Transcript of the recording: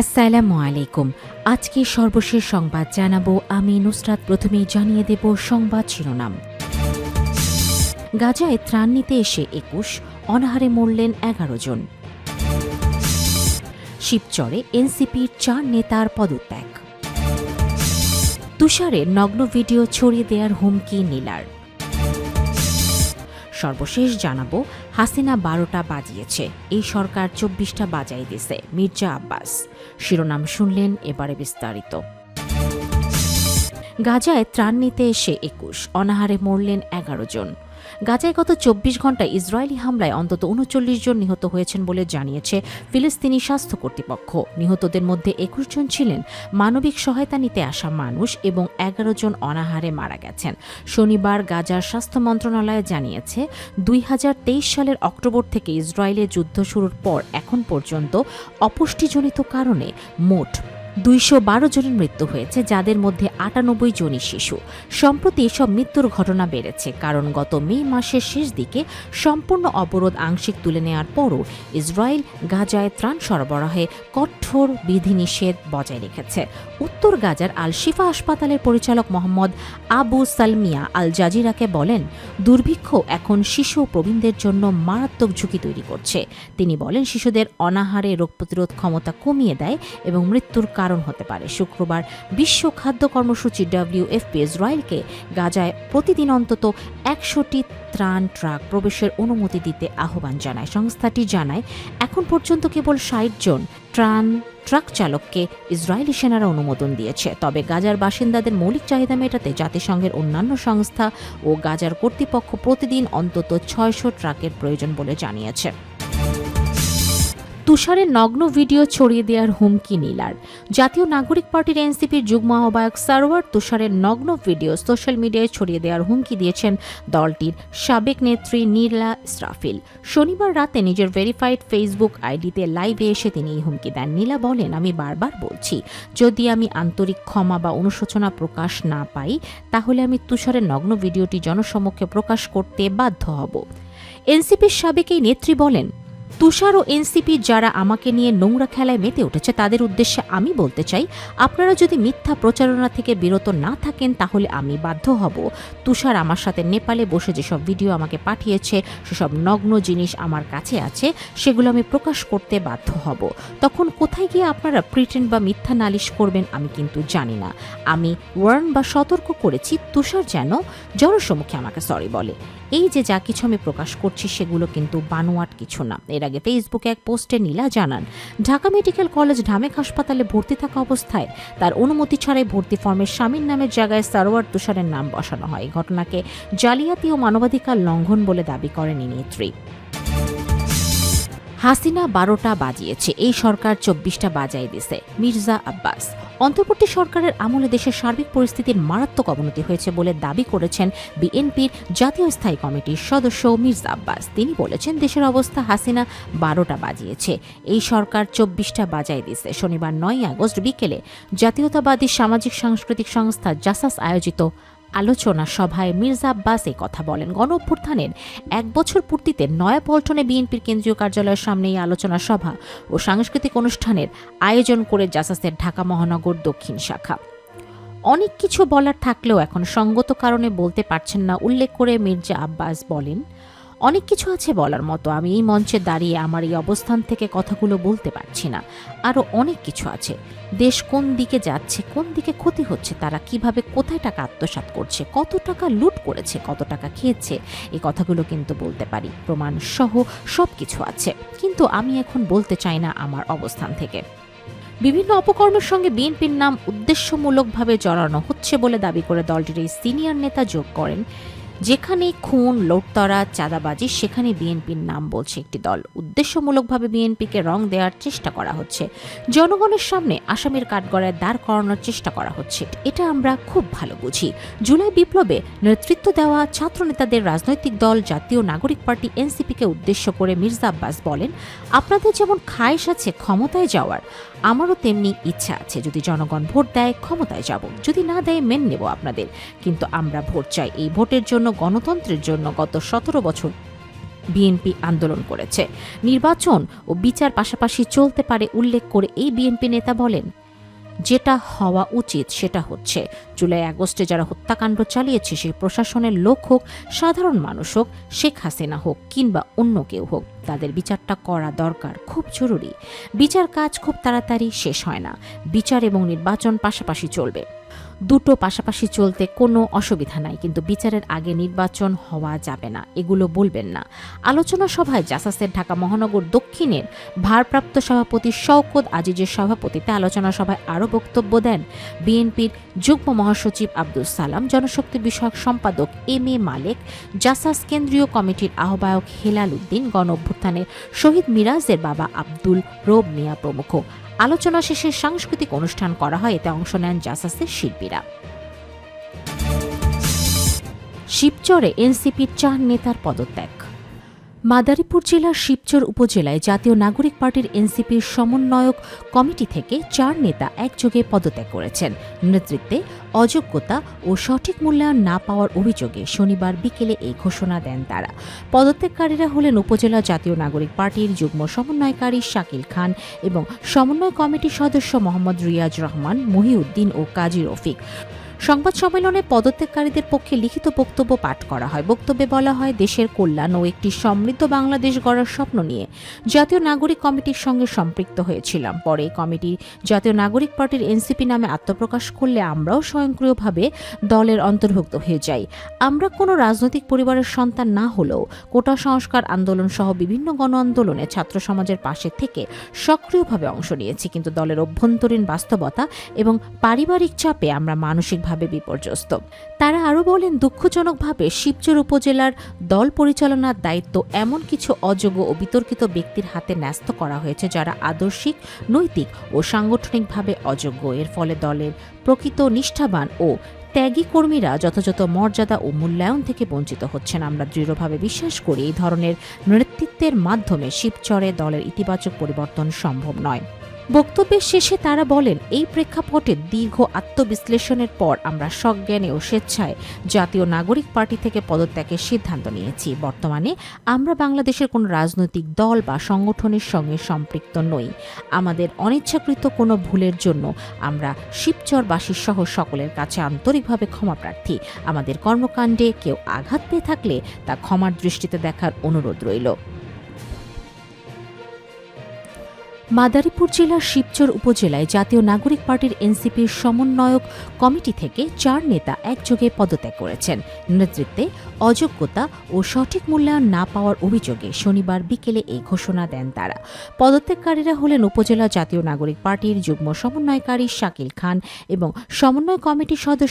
আসসালামু আলাইকুম। আজকে সর্বশেষ সংবাদ জানাব। আমি নুসরাত প্রথমেই জানিয়ে দেব সংবাদ শিরোনাম। গাজায় ত্রাণ নিতে এসে একুশ, অনাহারে মরলেন এগারো জন। শিবচরে এনসিপির চার নেতার পদত্যাগ। তুষারের নগ্ন ভিডিও ছড়িয়ে দেওয়ার হুমকি নীলার। সর্বশেষ জানাব, হাসিনা বারোটা বাজিয়েছে। এই সরকার চব্বিশটা বাজাই দিছে মির্জা আব্বাস। শিরোনাম শুনলেন এবারে বিস্তারিত। গাজায় ত্রাণ নিতে এসে একুশ, অনাহারে মরলেন এগারো জন। গাজায় গত চব্বিশ ঘন্টায় ইসরায়েলি হামলায় অন্তত উনচল্লিশ জন নিহত হয়েছেন বলে জানিয়েছে ফিলিস্তিনি স্বাস্থ্য কর্তৃপক্ষ। নিহতদের মধ্যে একুশ জন ছিলেন মানবিক সহায়তা নিতে আসা মানুষ এবং এগারো জন অনাহারে মারা গেছেন। শনিবার গাজার স্বাস্থ্য মন্ত্রণালয় জানিয়েছে, দুই হাজার তেইশ সালের অক্টোবর থেকে ইসরায়েলে যুদ্ধ শুরুর পর এখন পর্যন্ত অপুষ্টিজনিত কারণে মোট দুইশো বারো জনের মৃত্যু হয়েছে, যাদের মধ্যে আটানব্বই জনই শিশু। সম্প্রতি এসব মৃত্যুর ঘটনা বেড়েছে, কারণ গত মে মাসের শেষ দিকে সম্পূর্ণ অবরোধ আংশিক তুলে নেওয়ার পরও ইসরায়েল গাজায় ত্রাণ সরবরাহে কঠোর বিধিনিষেধ বজায় রেখেছে। উত্তর গাজার আল শিফা হাসপাতালের পরিচালক মোহাম্মদ আবু সালমিয়া আল জাজিরাকে বলেন, দুর্ভিক্ষ এখন শিশু প্রবীণদের জন্য মারাত্মক ঝুঁকি তৈরি করছে। তিনি বলেন, শিশুদের অনাহারে রোগ প্রতিরোধ ক্ষমতা কমিয়ে দেয় এবং মৃত্যুর কারণ হতে পারে। শুক্রবার বিশ্ব খাদ্য কর্মসূচি ডব্লিউএফপি ইসরায়েলকে গাজায় প্রতিদিন অন্তত একশোটি ত্রাণ ট্রাক প্রবেশের অনুমতি দিতে আহ্বান জানায়। সংস্থাটি জানায়, এখন পর্যন্ত কেবল ষাট জন ত্রাণ ট্রাক চালককে ইসরায়েলি সেনারা অনুমোদন দিয়েছে। তবে গাজার বাসিন্দাদের মৌলিক চাহিদা মেটাতে জাতিসংঘের অন্যান্য সংস্থা ও গাজার কর্তৃপক্ষ প্রতিদিন অন্তত ছয়শো ট্রাকের প্রয়োজন বলে জানিয়েছে। তুষারের নগ্ন ভিডিও ছড়িয়ে দেওয়ার হুমকি নীলার। জাতীয় নাগরিক পার্টির এনসিপির যুগ্ম আহ্বায়ক সারোয়ার তুষারের নগ্ন ভিডিও সোশ্যাল মিডিয়ায় ছড়িয়ে দেওয়ার হুমকি দিয়েছেন দলটির সাবেক নেত্রী নীলা ইসরাফিল। শনিবার রাতে নিজের ভেরিফাইড ফেসবুক আইডিতে লাইভে এসে তিনি এই হুমকি দেন। নীলা বলেন, আমি বারবার বলছি, যদি আমি আন্তরিক ক্ষমা বা অনুশোচনা প্রকাশ না পাই, তাহলে আমি তুষারের নগ্ন ভিডিওটি জনসমক্ষে প্রকাশ করতে বাধ্য হব। এনসিপির সাবেক এই নেত্রী বলেন তুষার ও এনসিপি যারা আমাকে নিয়ে নোংরা খেলায় মেতে উঠেছে, তাদের উদ্দেশ্যে আমি বলতে চাই, আপনারা যদি মিথ্যা প্রচারণা থেকে বিরত না থাকেন, তাহলে আমি বাধ্য হব। তুষার আমার সাথে নেপালে বসে যেসব ভিডিও আমাকে পাঠিয়েছে, সেসব নগ্ন জিনিস আমার কাছে আছে, সেগুলো আমি প্রকাশ করতে বাধ্য হব। তখন কোথায় গিয়ে আপনারা প্রিটেন্ড বা মিথ্যা নালিশ করবেন, আমি কিন্তু জানি না। আমি ওয়ার্ন বা সতর্ক করেছি, তুষার যেন জনসম্মুখে আমাকে সরি বলে। এই যে যা কিছু আমি প্রকাশ করছি, সেগুলো কিন্তু বানোয়াট কিছু না। এর আগে ফেসবুকে এক পোস্টে নীলা জানান, ঢাকা মেডিকেল কলেজ ঢামেক হাসপাতালে ভর্তি থাকা অবস্থায় তার অনুমতি ছাড়াই ভর্তি ফর্মের স্বামীর নামের জায়গায় সারোয়ার তুষারের নাম বসানো হয়। ঘটনাকে জালিয়াতি ও মানবাধিকার লঙ্ঘন বলে দাবি করেন এই নেত্রী। হাসিনা বারোটা বাজিয়েছে। এই সরকার চব্বিশটা বাজাই দিছে, মির্জা আব্বাস। অন্তর্বর্তী সরকারের আমলে দেশের সার্বিক পরিস্থিতির মারাত্মক অবনতি হয়েছে বলে দাবি করেছেন বিএনপির জাতীয় স্থায়ী কমিটির সদস্য মির্জা আব্বাস। তিনি বলেছেন, দেশের অবস্থা হাসিনা বারোটা বাজিয়েছে। এই সরকার চব্বিশটা বাজাই দিছে। শনিবার নয় আগস্ট বিকেলে জাতীয়তাবাদী সামাজিক সাংস্কৃতিক সংস্থা জাসাস আয়োজিত আলোচনা সভায় মির্জা আব্বাস এ কথা বলেন। গণ অভ্যুত্থানের এক বছর পূর্তিতে নয়াপল্টনে বিএনপির কেন্দ্রীয় কার্যালয়ের সামনে এই আলোচনা সভা ও সাংস্কৃতিক অনুষ্ঠানের আয়োজন করে জাসাসের ঢাকা মহানগর দক্ষিণ শাখা। অনেক কিছু বলার থাকলেও এখন সঙ্গত কারণে বলতে পারছেন না, উল্লেখ করে মির্জা আব্বাস বলেন অনেক কিছু আছে বলার মতো। আমি এই মঞ্চে দাঁড়িয়ে আমার এই অবস্থান থেকে কথাগুলো বলতে পারছি না। আরও অনেক কিছু আছে। দেশ কোন দিকে যাচ্ছে, কোন দিকে ক্ষতি হচ্ছে, তারা কীভাবে কোথায় টাকা আত্মসাৎ করছে, কত টাকা লুট করেছে, কত টাকা খেয়েছে, এই কথাগুলো কিন্তু বলতে পারি। প্রমাণ সহ সব কিছু আছে। কিন্তু আমি এখন বলতে চাই না আমার অবস্থান থেকে। বিভিন্ন অপকর্মের সঙ্গে বিএনপির নাম উদ্দেশ্যমূলকভাবে জড়ানো হচ্ছে বলে দাবি করে দলটির এই সিনিয়র নেতা যোগ করেন যেখানে খুন, লোটতরা, চাঁদাবাজি, সেখানে বিএনপির নাম বলছে একটি দল। উদ্দেশ্যমূলকভাবে বিএনপিকে রং দেওয়ার চেষ্টা করা হচ্ছে। জনগণের সামনে আসামের কাঠগড়ায় দাঁড় করানোর চেষ্টা করা হচ্ছে। এটা আমরা খুব ভালো বুঝি। জুলাই বিপ্লবে নেতৃত্ব দেওয়া ছাত্রনেতাদের রাজনৈতিক দল, জাতীয় নাগরিক পার্টি, এনসিপিকে উদ্দেশ্য করে মির্জা আব্বাস বলেন, আপনাদের যেমন খায়েশ আছে ক্ষমতায় যাওয়ার, আমারও তেমনি ইচ্ছা আছে। যদি জনগণ ভোট দেয়, ক্ষমতায় যাব। যদি না দেয়, মেন নেব আপনাদের। কিন্তু আমরা ভোট চাই। এই ভোটের জন্য গণতন্ত্রের জন্য গত সতেরো বছর বিএনপি আন্দোলন করেছে। নির্বাচন ও বিচার পাশাপাশি চলতে পারে উল্লেখ করে এই বিএনপি নেতা বলেন, যেটা হওয়া উচিত সেটা হচ্ছে। জুলাই আগস্টে যারা হত্যাকাণ্ড চালিয়েছে সে প্রশাসনের লোক হোক, সাধারণ মানুষ হোক, শেখ হাসিনা হোক কিংবা অন্য কেউ হোক, তাদের বিচারটা করা দরকার খুব জরুরি। বিচার কাজ খুব তাড়াতাড়ি শেষ হয় না। বিচার এবং নির্বাচন পাশাপাশি চলবে। দুটো পাশাপাশি চলতে কোনো অসুবিধা নাই, কিন্তু বিচারের আগে নির্বাচন হওয়া যাবে না, এগুলো বলবেন না। আলোচনা সভায় জাসাসের ঢাকা মহানগর দক্ষিণের ভারপ্রাপ্ত সভাপতি শওকত আজিজের সভাপতিতে আলোচনা সভায় আরও বক্তব্য দেন বিএনপির যুগ্ম মহাসচিব আব্দুল সালাম, জনশক্তি বিষয়ক সম্পাদক এম এ মালেক, জাসাস কেন্দ্রীয় কমিটির আহ্বায়ক হেলাল উদ্দিন, গণ অভ্যুত্থানের শহীদ মিরাজের বাবা আব্দুল রোব মিয়া প্রমুখ। আলোচনা শেষে সাংস্কৃতিক অনুষ্ঠান করা হয়, এতে অংশ নেন জাসাসের শিল্পীরা। শিবচরে এনসিপির চার নেতার পদত্যাগ। মাদারীপুর জেলার শিবচর উপজেলায় জাতীয় নাগরিক পার্টির এনসিপির সমন্বয়ক কমিটি থেকে চার নেতা একযোগে পদত্যাগ করেছেন। নেতৃত্বে অযোগ্যতা ও সঠিক মূল্যায়ন না পাওয়ার অভিযোগে শনিবার বিকেলে এই ঘোষণা দেন তারা। পদত্যাগকারীরা হলেন উপজেলা জাতীয় নাগরিক পার্টির যুগ্ম সমন্বয়কারী শাকিল খান এবং সমন্বয় কমিটির সদস্য মোহাম্মদ রিয়াজ রহমান, মহিউদ্দিন ও কাজী রফিক। সংবাদ সম্মেলনে পদত্যাগকারীদের পক্ষে লিখিত বক্তব্য পাঠ করা হয়। বক্তব্যে বলা হয়, দেশের কল্যাণ ও একটি সমৃদ্ধ বাংলাদেশ গড়ার স্বপ্ন নিয়ে জাতীয় নাগরিক কমিটির সঙ্গে সম্পৃক্ত হয়েছিলাম। পরে কমিটি জাতীয় নাগরিক পার্টির এনসিপি নামে আত্মপ্রকাশ করলে আমরাও স্বয়ংক্রিয়ভাবে দলের অন্তর্ভুক্ত হয়ে যাই। আমরা কোনো রাজনৈতিক পরিবারের সন্তান না হলেও কোটা সংস্কার আন্দোলন সহ বিভিন্ন গণ আন্দোলনে ছাত্র সমাজের পাশে থেকে সক্রিয়ভাবে অংশ নিয়েছি। কিন্তু দলের অভ্যন্তরীণ বাস্তবতা এবং পারিবারিক চাপে আমরা মানসিকভাবে বিপর্যস্ত। তারা আরও বলেন, দুঃখজনকভাবে শিবচর উপজেলার দল পরিচালনার দায়িত্ব এমন কিছু অযোগ্য ও বিতর্কিত ব্যক্তির হাতে ন্যস্ত করা হয়েছে যারা আদর্শিক, নৈতিক ও সাংগঠনিকভাবে অযোগ্য। এর ফলে দলের প্রকৃত নিষ্ঠাবান ও ত্যাগী কর্মীরা যথাযথ মর্যাদা ও মূল্যায়ন থেকে বঞ্চিত হচ্ছেন। আমরা দৃঢ়ভাবে বিশ্বাস করি এই ধরনের নেতৃত্বের মাধ্যমে শিবচরে দলের ইতিবাচক পরিবর্তন সম্ভব নয়। বক্তব্যের শেষে তারা বলেন, এই প্রেক্ষাপটে দীর্ঘ আত্মবিশ্লেষণের পর আমরা সজ্ঞানে ও স্বেচ্ছায় জাতীয় নাগরিক পার্টি থেকে পদত্যাগের সিদ্ধান্ত নিয়েছি। বর্তমানে আমরা বাংলাদেশের কোনো রাজনৈতিক দল বা সংগঠনের সঙ্গে সম্পৃক্ত নই। আমাদের অনিচ্ছাকৃত কোনো ভুলের জন্য আমরা শিবচরবাসী সহ সকলের কাছে আন্তরিকভাবে ক্ষমা প্রার্থী। আমাদের কর্মকাণ্ডে কেউ আঘাত পেয়ে থাকলে তা ক্ষমার দৃষ্টিতে দেখার অনুরোধ রইল। মাদারীপুর জেলার শিবচর উপজেলায় জাতীয় নাগরিক পার্টির এনসিপির সমন্বয়ক কমিটি থেকে চার নেতা একযোগে পদত্যাগ করেছেন। নেতৃত্বে অযোগ্যতা ও সঠিক মূল্যায়ন না পাওয়ার অভিযোগে শনিবার বিকেলে এই ঘোষণা দেন তারা। পদত্যাগকারীরা হলেন উপজেলা জাতীয় নাগরিক পার্টির যুগ্ম সমন্বয়কারী শাকিল খান এবং সমন্বয় কমিটির সদস্য